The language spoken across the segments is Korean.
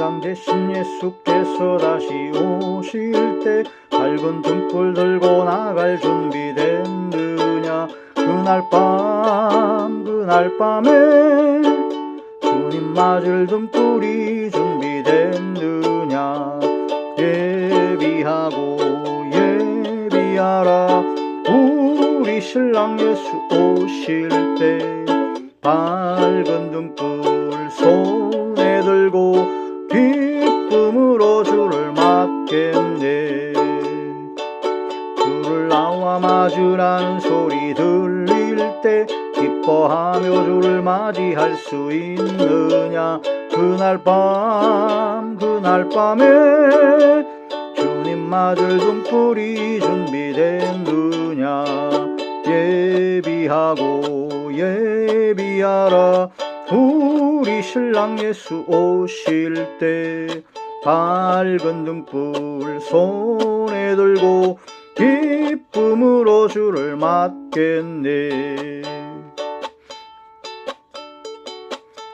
왕 대신 예수께서 다시 오실 때 밝은 등불 들고 나갈 준비됐느냐? 그날 밤 그날 밤에 주님 맞을 등불이 준비됐느냐? 예비하고 예비하라. 우리 신랑 예수 오실 때 밝은 등불 기쁨으로 주를 맞겠네. 주를 나와 맞으라는 소리 들릴 때 기뻐하며 주를 맞이할 수 있느냐? 그날 밤 그날 밤에 주님 맞을 등불이 준비됐느냐? 예비하고 예비하라 우리 신랑 예수 오실 때 밝은 등불 손에 들고 기쁨으로 주를 맞겠네.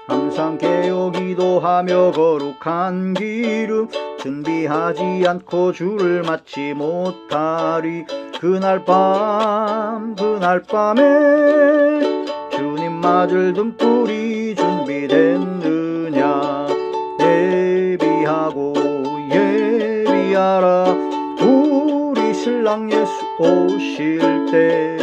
항상 깨어 기도하며 거룩한 기름 준비하지 않고 주를 맞지 못하리. 그날 밤 그날 밤에 맞을 등불이 준비됐느냐? 예비하고 예비하라. 우리 신랑 예수 오실 때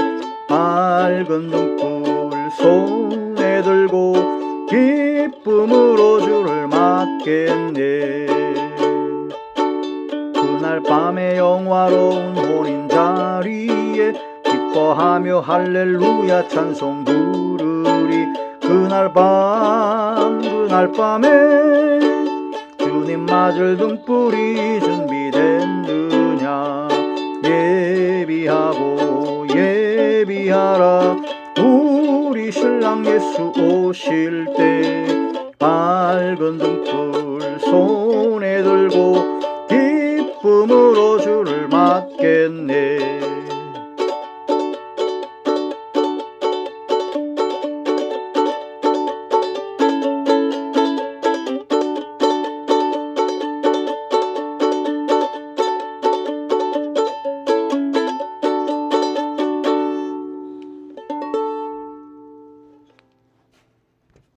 밝은 등불 손에 들고 기쁨으로 주를 맞겠네. 그날 밤에 영화로운 혼인 자리에 기뻐하며 할렐루야 찬송 부르리 그날 밤 그날 밤에 주님 맞을 등불이 준비됐느냐? 예비하고 예비하라. 우리 신랑 예수 오실 때 밝은 등불 기쁨을